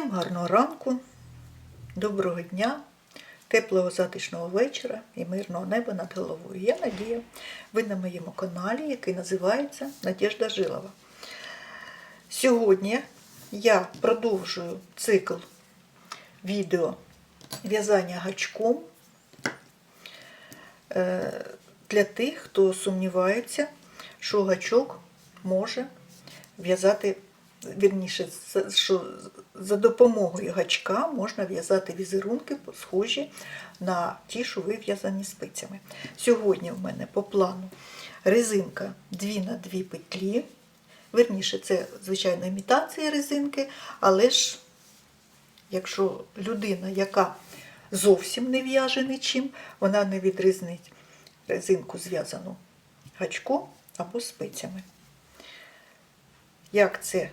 Всім гарного ранку, доброго дня, теплого затишного вечора і мирного неба над головою. Я Надія. Ви на моєму каналі, який називається Надіжда Жилова. Сьогодні я продовжую цикл відео в'язання гачком е, для тих, хто сумнівається, що гачок може в'язати, вірніше, що за допомогою гачка можна в'язати візерунки, схожі на ті, що вив'язані спицями. Сьогодні в мене по плану резинка 2 на 2 петлі. Вірніше, це, звичайно, імітація резинки, але ж якщо людина, яка зовсім не в'яже нічим, вона не відрізнить резинку зв'язану гачком або спицями. Як це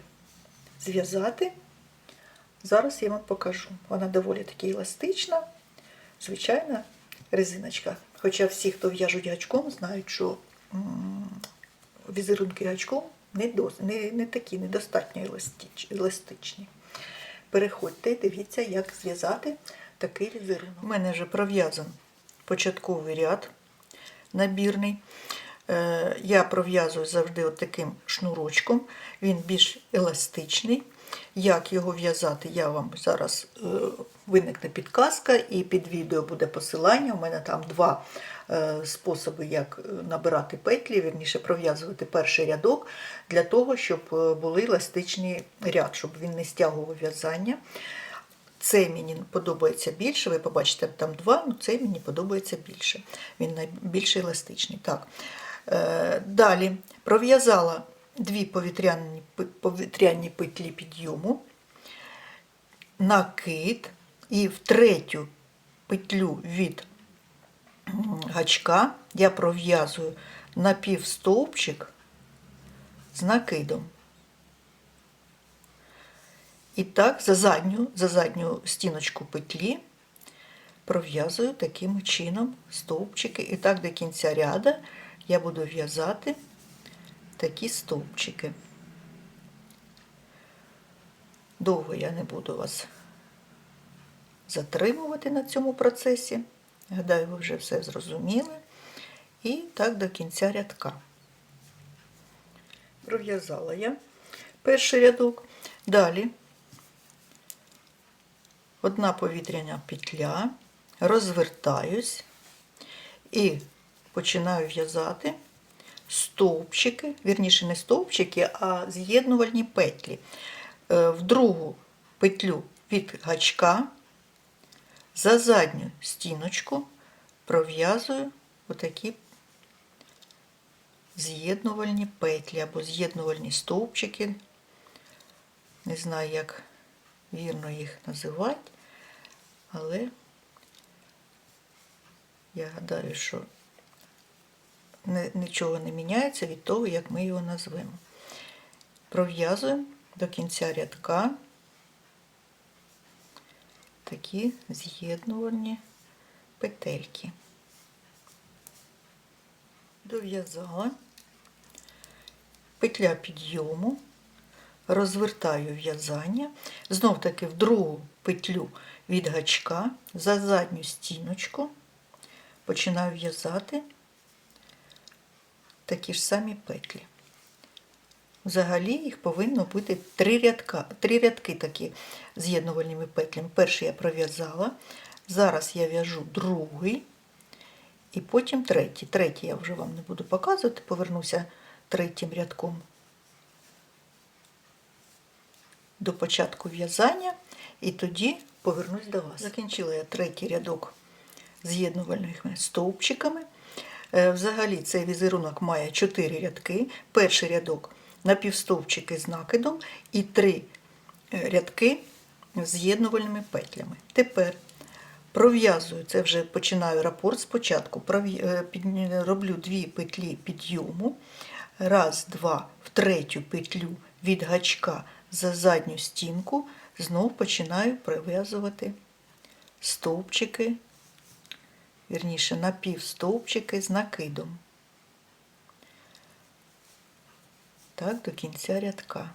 зв'язати? Зараз я вам покажу. Вона доволі таки еластична, звичайна резиночка. Хоча всі, хто в'яжуть гачком, знають, що візерунки гачком не, не, не такі, недостатньо еластич- еластичні. Переходьте, дивіться, як зв'язати такий візерунок. У мене вже пров'язан початковий ряд набірний. Е, Я пров'язую завжди от таким шнурочком, він більш еластичний. Як його в'язати, я вам зараз е, виникне підказка, і під відео буде посилання. У мене там два е, способи, як набирати петлі, вірніше пров'язувати перший рядок, для того, щоб були еластичний ряд, щоб він не стягував в'язання. Цей мені подобається більше, ви побачите, там два, ну цей мені подобається більше. Він найбільш еластичний. Так. Е, далі пров'язала дві повітряні, повітряні петлі підйому, накид і в третю петлю від гачка я пров'язую напівстовпчик з накидом. І так, за задню, за задню стіночку петлі пров'язую таким чином стовпчики. І так до кінця ряда я буду в'язати такі стовпчики. Довго я не буду вас затримувати на цьому процесі. Гадаю, ви вже все зрозуміли. І так до кінця рядка. Пров'язала я перший рядок. Далі одна повітряна петля, розвертаюсь і починаю в'язати стовпчики, вірніше не стовпчики, а з'єднувальні петлі. Е, В другу петлю від гачка за задню стіночку пров'язую отакі з'єднувальні петлі або з'єднувальні стовпчики. Не знаю, як вірно їх називати, але я гадаю, що нічого не міняється від того, як ми його назвемо. Пров'язуємо до кінця рядка. Такі з'єднувальні петельки. Дов'язала. Петля підйому, розвертаю в'язання, знов таки в другу петлю від гачка за задню стіночку. Починаю в'язати такі ж самі петлі. Взагалі їх повинно бути три, рядка, три рядки такі з'єднувальними петлями. Перший я пров'язала, зараз я в'яжу другий і потім третій. Третій я вже вам не буду показувати, повернуся третім рядком до початку в'язання і тоді повернусь до вас. Закінчила я третій рядок з'єднувальними стовпчиками. Е, Взагалі цей візерунок має 4 рядки. Перший рядок напівстовпчики з накидом і 3 рядки з'єднувальними петлями. Тепер пров'язую, це вже починаю рапорт спочатку, е, роблю дві петлі підйому, раз, два, в третю петлю від гачка за задню стінку, знов починаю пров'язувати стовпчики вірніше напівстовпчики з накидом. Так, до кінця рядка.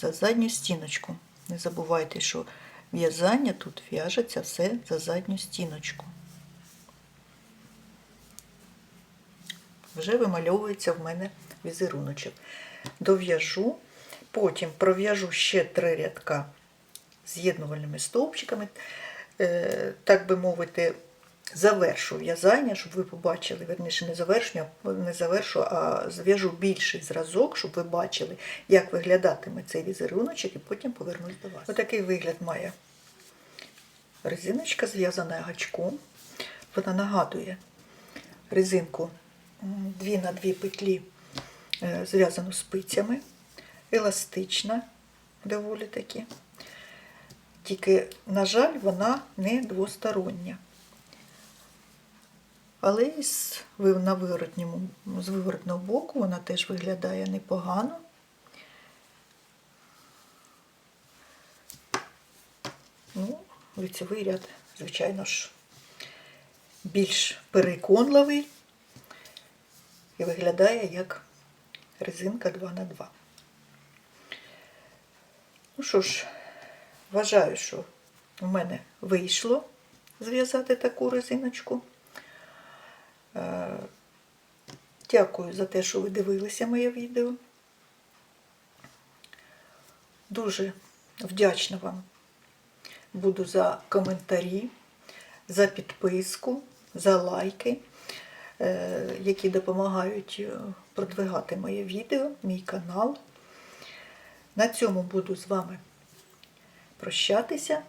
за задню стіночку. Не забувайте, що в'язання тут в'яжеться все за задню стіночку. Вже вимальовується в мене візеруночок. Дов'яжу, потім пров'яжу ще три рядка з'єднувальними стовпчиками, так би мовити, завершу в'язання, щоб ви побачили, верніше не завершу, не завершу, а зв'яжу більший зразок, щоб ви бачили, як виглядатиме цей візеруночок, і потім повернусь до вас. Отакий вигляд має резиночка, зв'язана гачком. Вона нагадує резинку 2 на 2 петлі, е, зв'язану спицями, еластична, доволі таки. Тільки, на жаль, вона не двостороння. Але з, на виворотньому, з виворотного боку вона теж виглядає непогано. Ну, лицевий ряд, звичайно ж, більш переконливий і виглядає як резинка 2 на 2 Ну що ж, вважаю, що в мене вийшло зв'язати таку резиночку. Е, Дякую за те, що ви дивилися моє відео. Дуже вдячна вам буду за коментарі, за підписку, за лайки, е, які допомагають е, продвигати моє відео, мій канал. На цьому буду з вами прощатися.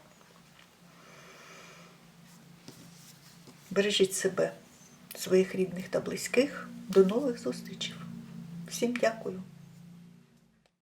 Бережіть себе, своїх рідних та близьких. До нових зустрічей. Всім дякую.